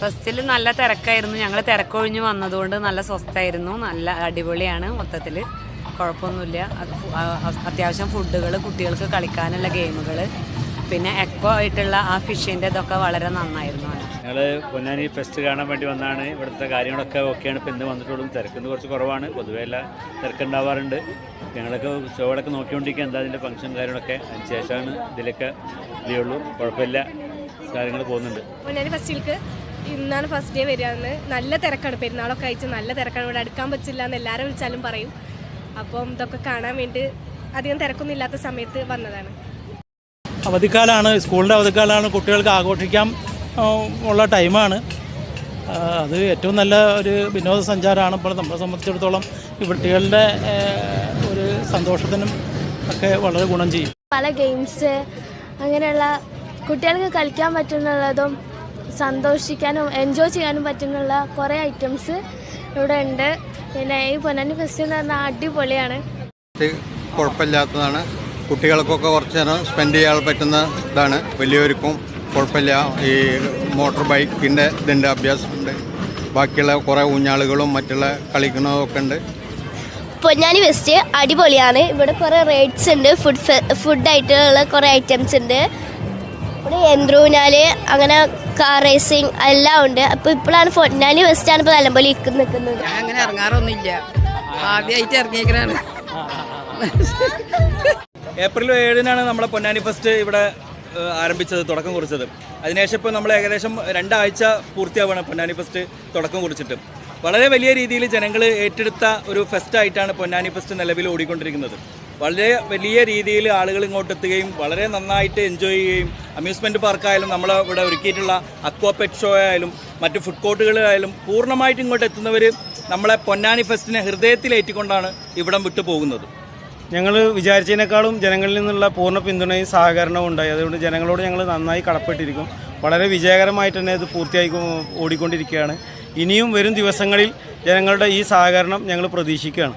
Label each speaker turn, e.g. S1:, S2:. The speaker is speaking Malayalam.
S1: ഫസ്റ്റിൽ നല്ല തിരക്കായിരുന്നു. ഞങ്ങൾ തിരക്കൊഴിഞ്ഞ് വന്നതുകൊണ്ട് നല്ല സ്വസ്ഥായിരുന്നു നല്ല അടിപൊളിയാണ് മൊത്തത്തിൽ. കുഴപ്പമൊന്നുമില്ല. അത്യാവശ്യം ഫുഡുകൾ കുട്ടികൾക്ക് കളിക്കാനുള്ള ഗെയിമുകൾ പിന്നെ എക്കോ ആയിട്ടുള്ള ആ ഫിഷിന്റെ ഇതൊക്കെ വളരെ നന്നായിരുന്നു
S2: ഞങ്ങൾ പൊന്നാനി ഫെസ്റ്റ് കാണാൻ വേണ്ടി വന്നാണ്. ഇവിടുത്തെ കാര്യങ്ങളൊക്കെ ഓക്കെയാണ്. ഇപ്പം ഇന്ന് വന്നിട്ടുള്ളൂ തിരക്കുന്ന കുറച്ച് കുറവാണ്. പൊതുവേ എല്ലാം തിരക്കുണ്ടാവാറുണ്ട്. ഞങ്ങളൊക്കെ ഷോകളൊക്കെ നോക്കിക്കൊണ്ടിരിക്കുക എന്താ അതിന്റെ ഫംഗ്ഷൻ കാര്യങ്ങളൊക്കെ? അതിന് ശേഷമാണ് ഇതിലൊക്കെ ഇതേ ഉള്ളൂ. കുഴപ്പമില്ല. കാര്യങ്ങൾ പോകുന്നുണ്ട്.
S3: പൊന്നാനി ഫെസ്റ്റിവൽക്ക് ഇന്നാണ് ഫസ്റ്റ് ഡേ വരികയെന്ന് നല്ല തിരക്കാണ്. പെരുന്നാളൊക്കെ അയച്ച് നല്ല തിരക്കാണ്. ഇവിടെ അടുക്കാൻ പറ്റില്ല എന്ന് എല്ലാവരും വിളിച്ചാലും പറയും. അപ്പം ഇതൊക്കെ കാണാൻ വേണ്ടി അധികം തിരക്കൊന്നും ഇല്ലാത്ത സമയത്ത് വന്നതാണ്.
S4: അവധിക്കാലമാണ് സ്കൂളിന്റെ അവധിക്കാലമാണ് കുട്ടികൾക്ക് ആഘോഷിക്കാൻ ഉള്ള ടൈമാണ്. അത് ഏറ്റവും നല്ല ഒരു വിനോദസഞ്ചാരമാണ്. ഇപ്പോൾ നമ്മളെ സംബന്ധിച്ചിടത്തോളം ഈ കുട്ടികളുടെ ഒരു സന്തോഷത്തിനും ഒക്കെ വളരെ ഗുണം ചെയ്യും.
S5: പല ഗെയിംസ് അങ്ങനെയുള്ള കുട്ടികൾക്ക് കളിക്കാൻ പറ്റുന്നുള്ളതും സന്തോഷിക്കാനും എൻജോയ് ചെയ്യാനും പറ്റുന്നുള്ള കുറേ ഐറ്റംസ് ഇവിടെ ഉണ്ട്. പിന്നെ ഈ പൊന്നാനി ഫെസ്റ്റ് എന്ന് പറഞ്ഞാൽ അടിപൊളിയാണ്.
S6: കുഴപ്പമില്ലാത്തതാണ്. കുട്ടികൾക്കൊക്കെ കുറച്ച് നേരം സ്പെൻഡ് ചെയ്യാൻ പറ്റുന്ന ഇതാണ്. വലിയവർക്കും കുഴപ്പമില്ല. ഈ മോട്ടോർ ബൈക്കിന്റെ ഇതിന്റെ അഭ്യാസമുണ്ട്. ബാക്കിയുള്ള കുറേ ഊഞ്ഞാളുകളും മറ്റുള്ള കളിക്കുന്നതൊക്കെ ഉണ്ട്.
S7: പൊന്നാനി ഫെസ്റ്റ് അടിപൊളിയാണ്. ഇവിടെ കുറേ റേറ്റ്സ് ഉണ്ട്. ഫുഡ് ഫുഡായിട്ടുള്ള കുറേ ഐറ്റംസ് ഉണ്ട്. ഇവിടെ യന്ത്രൂനാല് അങ്ങനെ കാർ റേസിംഗ് എല്ലാം ഉണ്ട്. അപ്പോൾ ഇപ്പോഴാണ് പൊന്നാനി വെസ്റ്റാണ് ഇപ്പോൾ നല്ലപോലെ ഇക്ക് നിൽക്കുന്നത്.
S8: ഞാൻ അങ്ങനെ ഇറങ്ങാറൊന്നുമില്ല. ആദ്യമായിട്ട് ഇറങ്ങിയേക്കാണ്
S9: ഏപ്രിൽ ഏഴിനാണ് നമ്മളെ പൊന്നാനി ഫെസ്റ്റ് ഇവിടെ ആരംഭിച്ചത് തുടക്കം കുറിച്ചത്. അതിനുശേഷം ഇപ്പോൾ നമ്മൾ ഏകദേശം രണ്ടാഴ്ച പൂർത്തിയാവുകയാണ് പൊന്നാനി ഫെസ്റ്റ് തുടക്കം കുറിച്ചിട്ട്. വളരെ വലിയ രീതിയിൽ ജനങ്ങൾ ഏറ്റെടുത്ത ഒരു ഫെസ്റ്റായിട്ടാണ് പൊന്നാനി ഫെസ്റ്റ് നിലവിൽ ഓടിക്കൊണ്ടിരിക്കുന്നത്. വളരെ വലിയ രീതിയിൽ ആളുകൾ ഇങ്ങോട്ട് എത്തുകയും വളരെ നന്നായിട്ട് എൻജോയ് ചെയ്യുകയും അമ്യൂസ്മെന്റ് പാർക്കായാലും നമ്മൾ ഇവിടെ ഒരുക്കിയിട്ടുള്ള അക്വാ പെറ്റ് ഷോ ആയാലും മറ്റ് ഫുഡ് കോർട്ടുകളായാലും പൂർണമായിട്ട് ഇങ്ങോട്ട് എത്തുന്നവർ നമ്മളെ പൊന്നാനി ഫെസ്റ്റിനെ ഹൃദയത്തിലേറ്റിക്കൊണ്ടാണ് ഇവിടം വിട്ടു പോകുന്നത്.
S4: ഞങ്ങൾ വിചാരിച്ചതിനേക്കാളും ജനങ്ങളിൽ നിന്നുള്ള പൂർണ പിന്തുണയും സഹകരണവും ഉണ്ടായി. അതുകൊണ്ട് ജനങ്ങളോട് ഞങ്ങൾ നന്നായി കടപ്പെട്ടിരിക്കും. വളരെ വിജയകരമായിട്ട് തന്നെ ഇത് പൂർത്തിയായി ഓടിക്കൊണ്ടിരിക്കുകയാണ്. ഇനിയും വരും ദിവസങ്ങളിൽ ജനങ്ങളുടെ ഈ സഹകരണം ഞങ്ങൾ പ്രതീക്ഷിക്കുകയാണ്.